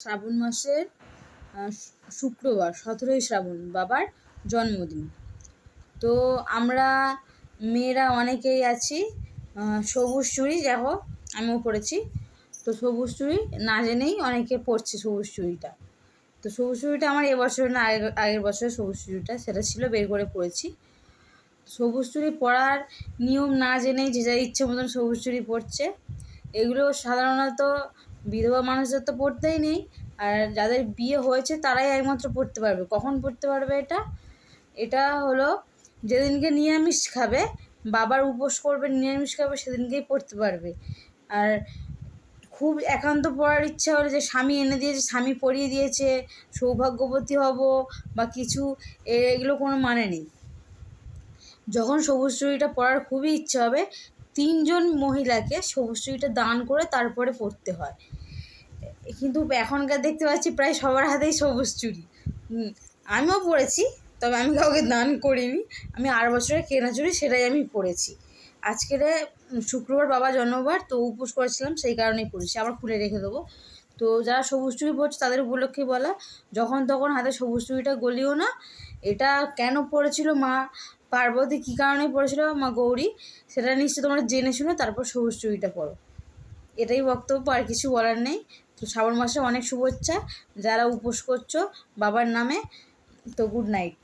শ্রাবণ মাসের শুক্রবার, সতেরোই শ্রাবণ বাবার জন্মদিন। তো আমরা মেয়েরা অনেকেই আছি সবুজ চুড়ি, দেখো, আমিও পরেছি। তো সবুজ চুড়ি না জেনেই অনেকে পড়ছে সবুজ চুড়িটা। তো সবুজ চুড়িটা আমার এবছর না, আগের আগের বছরের সবুজ চুড়িটা, সেটা ছিল, বের করে পড়েছি সবুজ চুড়ি পরার নিয়ম না জেনেই যে যার ইচ্ছে মতন সবুজ চুড়ি পরছে, এগুলো সাধারণত বিধবা মানুষদের তো পড়তেই নেই। আর যাদের বিয়ে হয়েছে তারাই একমাত্র পড়তে পারবে। কখন পড়তে পারবে এটা? এটা হলো যেদিনকে নিরামিষ খাবে, বাবার উপোস করবে, নিরামিষ খাবে, সেদিনকেই পড়তে পারবে। আর খুব একান্ত পড়ার ইচ্ছা হলে যে স্বামী এনে দিয়েছে, স্বামী পড়িয়ে দিয়েছে, সৌভাগ্যবতী হব বা কিছু এগুলো কোনো মানে নেই। যখন সবুজ চুড়িটা পরার খুবই ইচ্ছা হবে, তিনজন মহিলাকে সবুজ চুড়িটা দান করে তারপরে পড়তে হয়। কিন্তু এখনকার দেখতে পাচ্ছি প্রায় সবার হাতেই সবুজ চুড়ি। আমিও পরেছি, তবে আমি কাউকে দান করিনি। আমি আর বছরের কেনা চুড়ি, সেটাই আমি পরেছি। আজকের শুক্রবার বাবা জন্মবার, তো উপোস করেছিলাম, সেই কারণেই পরেছি। আবার খুলে রেখে দেবো। তো যারা সবুজ চুড়ি পরছে, তাদের উপলক্ষে বলা, যখন তখন হাতে সবুজ চুড়িটা গলিও না। এটা কেন পড়েছিল মা? পার্বতী কী কারণে পড়েছিল মা গৌরী, সেটা নিশ্চয়ই তোমরা জেনে শুনে তারপর সবুজ চুড়িটা পরো। এটাই বক্তব্য, আর কিছু বলার নেই। তো শ্রাবণ মাসে অনেক শুভেচ্ছা। যারা উপোস করছ, বাবার নামে তো গুড নাইট